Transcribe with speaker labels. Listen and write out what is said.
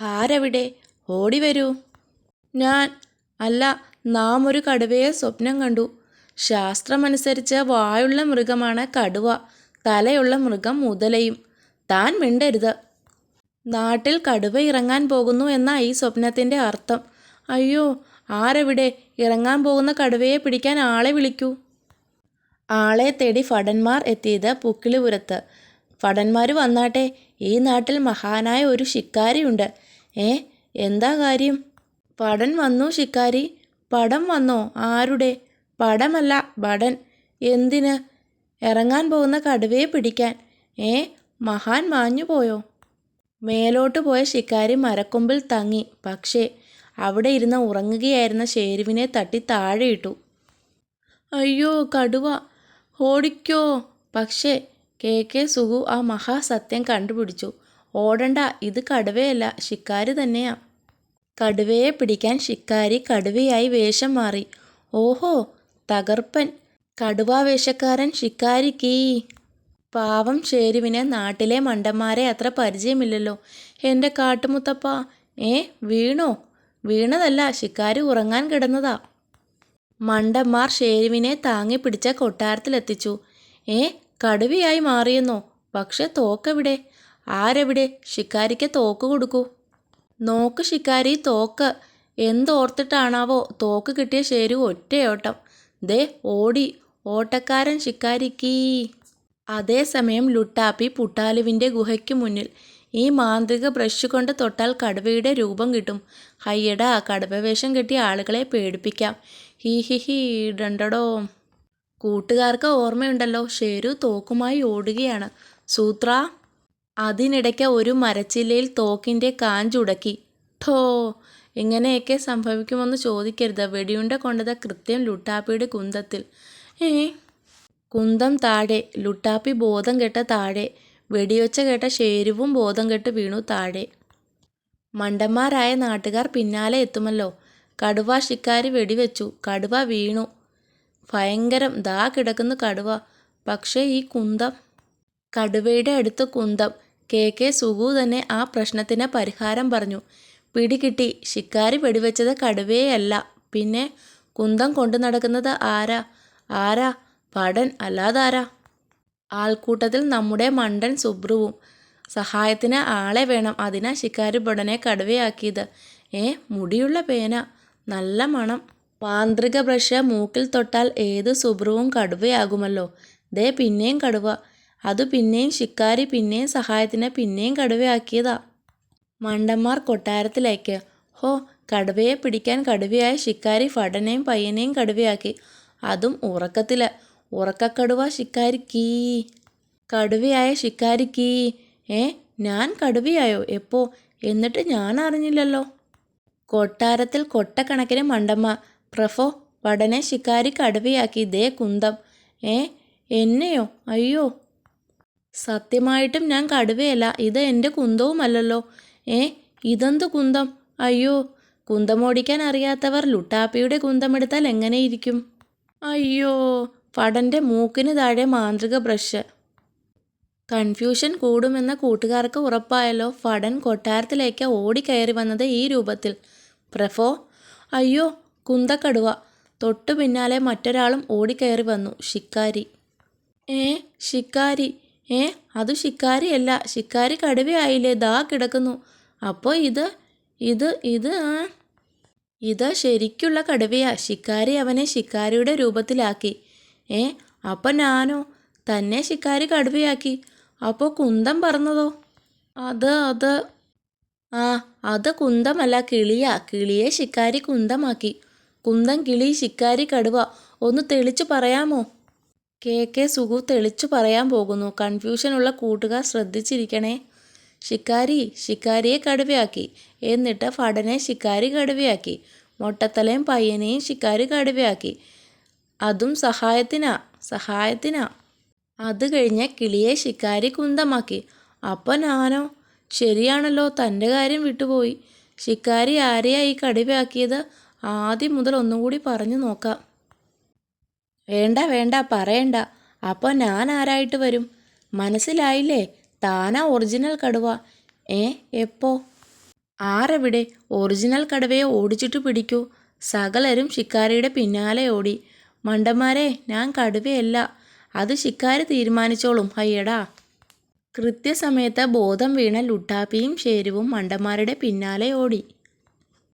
Speaker 1: ആരെവിടെ? ഓടി വരൂ. ഞാൻ അല്ല നാം ഒരു കടുവയെ സ്വപ്നം കണ്ടു. ശാസ്ത്രമനുസരിച്ച് വായുള്ള മൃഗമാണ് കടുവ. തലയുള്ള മൃഗം മുതലയും. താൻ മിണ്ടരുത്. നാട്ടിൽ കടുവ ഇറങ്ങാൻ പോകുന്നു എന്ന ഈ സ്വപ്നത്തിന്റെ അർത്ഥം. അയ്യോ ആരെവിടെ? ഇറങ്ങാൻ പോകുന്ന കടുവയെ പിടിക്കാൻ ആളെ വിളിക്കൂ. ആളെ തേടി ഭടന്മാർ എത്തിയത് പുക്കിളിപുരത്ത്. ഭടന്മാർ വന്നാട്ടെ ഈ നാട്ടിൽ മഹാനായ ഒരു ശിക്കാരിയുണ്ട് ഏ എന്താ കാര്യം? പടൻ വന്നു ശിക്കാരി. പടം വന്നോ? ആരുടെ? പടമല്ല ഭടൻ എന്തിന്? ഇറങ്ങാൻ പോകുന്ന കടുവയെ പിടിക്കാൻ. ഏ മഹാൻ മാഞ്ഞു പോയോ? മേലോട്ട് പോയ ശിക്കാരി മരക്കൊമ്പിൽ തങ്ങി. പക്ഷേ അവിടെ ഇരുന്ന് ഉറങ്ങുകയായിരുന്ന ഷേരുവിനെ തട്ടി താഴെയിട്ടു. അയ്യോ കടുവ ഓടിക്കോ. പക്ഷേ കെ കെ സുഗു ആ മഹാസത്യം കണ്ടുപിടിച്ചു. ഓടണ്ട ഇത് കടുവയല്ല ശിക്കാരി തന്നെയാ. കടുവയെ പിടിക്കാൻ ശിക്കാരി കടുവയായി വേഷം മാറി. ഓഹോ തകർപ്പൻ കടുവാവേഷക്കാരൻ ശിക്കാരിക്കീ. പാവം ഷേരുവിന് നാട്ടിലെ മണ്ടന്മാരെ അത്ര പരിചയമില്ലല്ലോ. എന്റെ കാട്ടുമുത്തപ്പ ഏ വീണോ? വീണതല്ല ശിക്കാരി ഉറങ്ങാൻ കിടന്നതാ. മണ്ടന്മാർ ഷേരുവിനെ താങ്ങി പിടിച്ച കൊട്ടാരത്തിലെത്തിച്ചു. ഏ കടുവയായി മാറിയെന്നോ? പക്ഷെ തോക്കെവിടെ? ആരെവിടെ? ശിക്കാരിക്ക് തോക്ക് കൊടുക്കൂ. നോക്ക് ശിക്കാരി തോക്ക്. എന്തോർത്തിട്ടാണാവോ തോക്ക് കിട്ടിയ ഷേരു ഒറ്റയോട്ടം. ദേ ഓടി. ഓട്ടക്കാരൻ ശിക്കാരിക്കീ. അതേസമയം ലുട്ടാപ്പി പുട്ടാലുവിന്റെ ഗുഹയ്ക്ക് മുന്നിൽ ഈ മാന്ത്രിക ബ്രഷ് കൊണ്ട് തൊട്ടാൽ കടുവയുടെ രൂപം കിട്ടും. ഹയ്യടാ കടുവ വേഷം കെട്ടിയ ആളുകളെ പേടിപ്പിക്കാം. ഹി ഹി ഹി ഡണ്ടടോ. കൂട്ടുകാർക്ക് ഓർമ്മയുണ്ടല്ലോ ഷേരു തോക്കുമായി ഓടുകയാണ്. സൂത്ര അതിനിടയ്ക്ക് ഒരു മരച്ചില്ലയിൽ തോക്കിന്റെ കാഞ്ചുടക്കി ഠോ ഇങ്ങനെയൊക്കെ സംഭവിക്കുമെന്ന് ചോദിക്കരുത്. വെടിയുണ്ട കൊണ്ടത് കൃത്യം ലുട്ടാപ്പിയുടെ കുന്തത്തിൽ. ഏ കുന്തം താഴെ ലുട്ടാപ്പി ബോധം കെട്ട താഴെ വെടിയൊച്ച കേട്ട ഷേരുവും ബോധം കെട്ട് വീണു താഴെ. മണ്ടന്മാരായ നാട്ടുകാർ പിന്നാലെ എത്തുമല്ലോ. കടുവ ശിക്കാരി വെടിവെച്ചു. കടുവ വീണു. ഭയങ്കരം ദാ കിടക്കുന്ന കടുവ. പക്ഷേ ഈ കുന്തം കടുവയുടെ അടുത്ത കുന്തം കെ കെ സുഗു തന്നെ ആ പ്രശ്നത്തിന് പരിഹാരം പറഞ്ഞു. പിടികിട്ടി ശിക്കാരി വെടിവെച്ചത് കടുവയല്ല പിന്നെ കുന്തം കൊണ്ടു നടക്കുന്നത് ആരാ? ആരാ? പടൻ അല്ലാതാരാ? ആൾക്കൂട്ടത്തിൽ നമ്മുടെ മണ്ടൻ സുബ്രുവും. സഹായത്തിന് ആളെ വേണം. അതിനാ ശിക്കാരി പടനെ കടുവയാക്കിയത്. ഏ മുടിയുള്ള പേന. നല്ല മണം. മാന്ത്രിക ബ്രഷ് മൂക്കിൽ തൊട്ടാൽ ഏത് സുബ്രുവും കടുവയാകുമല്ലോ. ദേ പിന്നെയും കടുവ. അത് പിന്നെയും ശിക്കാരി പിന്നെയും സഹായത്തിന് പിന്നെയും കടുവയാക്കിയതാ. മണ്ടന്മാർ കൊട്ടാരത്തിലേക്ക്. ഹോ കടുവയെ പിടിക്കാൻ കടുവയായ ശിക്കാരി ഫടനെയും പയ്യനെയും കടുവയാക്കി. അതും ഉറക്കത്തിൽ. ഉറക്കക്കടുവ ശിക്കാരിക്കീ. കടുവയായ ശിക്കാരിക്കീ. ഏ ഞാൻ കടുവയായോ? എപ്പോ? എന്നിട്ട് ഞാൻ അറിഞ്ഞില്ലല്ലോ. കൊട്ടാരത്തിൽ കൊട്ടക്കണക്കിന് മണ്ടന്മാർ. പ്രഫോ വടനെ ശിക്കാരി കടുവയാക്കി ദേ കുന്തം ഏ എന്നെയോ അയ്യോ. സത്യമായിട്ടും ഞാൻ കടുവയല്ല ഇത് എന്റെ കുന്തവുമല്ലല്ലോ ഏ ഇതെന്ത് കുന്തം അയ്യോ. കുന്തമോടിക്കാൻ അറിയാത്തവർ ലുട്ടാപ്പിയുടെ കുന്തമെടുത്താൽ എങ്ങനെയിരിക്കും? അയ്യോ പടന്റെ മൂക്കിന് താഴെ മാന്ത്രിക ബ്രഷ്. കൺഫ്യൂഷൻ കൂടുമെന്ന കൂട്ടുകാർക്ക് ഉറപ്പായല്ലോ ഫടൻ കൊട്ടാരത്തിലേക്ക് ഓടിക്കയറി വന്നത് ഈ രൂപത്തിൽ. പ്രഫോ അയ്യോ കുന്തക്കടുവ. തൊട്ടു പിന്നാലെ മറ്റൊരാളും ഓടിക്കയറി വന്നു. ശിക്കാരി. ഏ ശിക്കാരി. ഏ അത് ശിക്കാരിയല്ല. ശിക്കാരി കടുവയായില്ലേ? ദാ കിടക്കുന്നു. അപ്പോൾ ഇത് ഇത് ഇത് ഇത് ശരിക്കുള്ള കടുവയാ. ശിക്കാരി അവനെ ശിക്കാരിയുടെ രൂപത്തിലാക്കി. ഏ അപ്പം ഞാനോ? തന്നെ ശിക്കാരി കടുവയാക്കി. അപ്പോൾ കുന്തം പറഞ്ഞതോ അത് അത്. ആ അത് കുന്തമല്ല. കിളിയാ. കിളിയെ ശിക്കാരി കുന്തമാക്കി. കുന്തം കിളി ശിക്കാരി കടുവ. ഒന്ന് തെളിച്ചു പറയാമോ? കെ. കെ. സുഗു തെളിച്ചു പറയാൻ പോകുന്നു. കൺഫ്യൂഷനുള്ള കൂട്ടുകാർ ശ്രദ്ധിച്ചിരിക്കണേ. ശിക്കാരി ശിക്കാരിയെ കടുവയാക്കി. എന്നിട്ട് ഫടനെ ശിക്കാരി കടുവയാക്കി. മൊട്ടത്തലയും പയ്യനെയും ശിക്കാരി കടുവയാക്കി. അതും സഹായത്തിനാ സഹായത്തിനാ. അത് കഴിഞ്ഞ കിളിയെ ശിക്കാരി കുന്തമാക്കി. അപ്പം ഞാനോ ശരിയാണല്ലോ തന്റെ കാര്യം വിട്ടുപോയി. ശിക്കാരി ആരെയാ ഈ കടുവയാക്കിയത്? ആദ്യം മുതൽ ഒന്നും കൂടി പറഞ്ഞു നോക്കാം. വേണ്ട വേണ്ട പറയണ്ട. അപ്പോൾ ഞാൻ ആരായിട്ട് വരും? മനസ്സിലായില്ലേ? താനാ ഒറിജിനൽ കടുവ. ഏ എപ്പോ? ആരെവിടെ? ഒറിജിനൽ കടുവയെ ഓടിച്ചിട്ട് പിടിക്കൂ. സകലരും ശിക്കാരിയുടെ പിന്നാലെ ഓടി. മണ്ടന്മാരെ ഞാൻ കടുവയല്ല. അത് ശിക്കാരി തീരുമാനിച്ചോളും. അയ്യടാ. കൃത്യസമയത്ത് ബോധം വീണ ലുട്ടാപ്പിയും ഷേരുവും മണ്ടന്മാരുടെ പിന്നാലെ ഓടി.